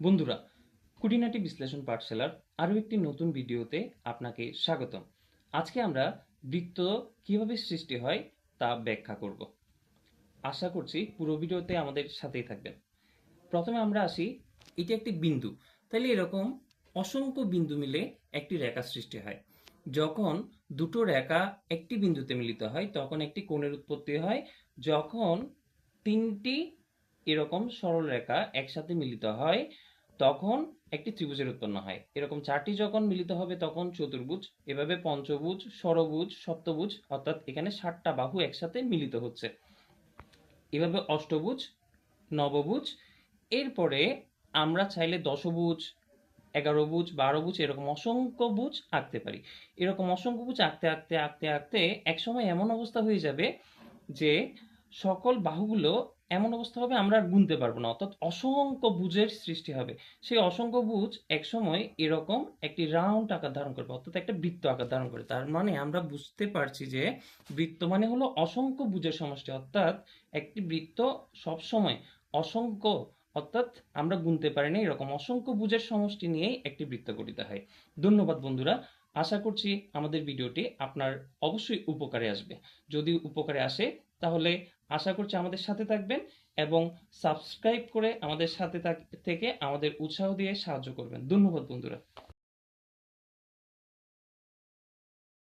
বন্ধুরা, কুটিনাটি বিশ্লেষণ পাঠশালার আরও একটি নতুন ভিডিওতে আপনাকে স্বাগতম। আজকে আমরা বৃত্ত কীভাবে সৃষ্টি হয় তা ব্যাখ্যা করব। আশা করছি পুরো ভিডিওতে আমাদের সাথেই থাকবেন। প্রথমে আমরা আসি, এটি একটি বিন্দু। তাহলে এরকম অসংখ্য বিন্দু মিলে একটি রেখা সৃষ্টি হয়। যখন দুটো রেখা একটি বিন্দুতে মিলিত হয়, তখন একটি কোণের উৎপত্তি হয়। যখন তিনটি এরকম সরল রেখা একসাথে মিলিত হয়, তখন একটি ত্রিভুজের উৎপন্ন হয়। এরকম চারটি যখন মিলিত হবে, তখন চতুর্ভুজ, এভাবে পঞ্চভুজ, ষড়ভুজ, সপ্তভুজ, অর্থাৎ এখানে ষাটটা বাহু একসাথে মিলিত হচ্ছে। এভাবে অষ্টভুজ, নবভুজ, এরপরে আমরা চাইলে দশভুজ, এগারোভুজ, বারোভুজ এরকম অসংখ্য ভুজ আঁকতে পারি। এরকম অসংখ্য ভুজ আঁকতে আঁকতে আঁকতে আঁকতে, একসময় এমন অবস্থা হয়ে যাবে যে সকল বাহুগুলো এমন অবস্থা হবে আমরা আর গুনতে পারব না। অর্থাৎ অসংখ্য ভুজের সৃষ্টি হবে। সেই অসংখ্য ভুজ একসময় এরকম একটি রাউন্ড আকার ধারণ করবে, অর্থাৎ একটা বৃত্ত আকার ধারণ করে তার মানে আমরা বুঝতে পারছি যে বৃত্ত মানে হলো অসংখ্য ভুজের সমষ্টি, অর্থাৎ একটি বৃত্ত সবসময় অসংখ্য, অর্থাৎ আমরা গুনতে পারি না এরকম। অসংখ্য ভুজের সমষ্টি নিয়েই একটি বৃত্ত গঠিত হয়। ধন্যবাদ বন্ধুরা। আশা করছি আমাদের ভিডিওটি আপনার অবশ্যই উপকারে আসবে। যদি উপকারে আসে তাহলে আশা করছি আমাদের সাথে থাকবেন এবং সাবস্ক্রাইব করে আমাদের সাথে থাক- আমাদের উৎসাহ দিয়ে সাহায্য করবেন। ধন্যবাদ বন্ধুরা।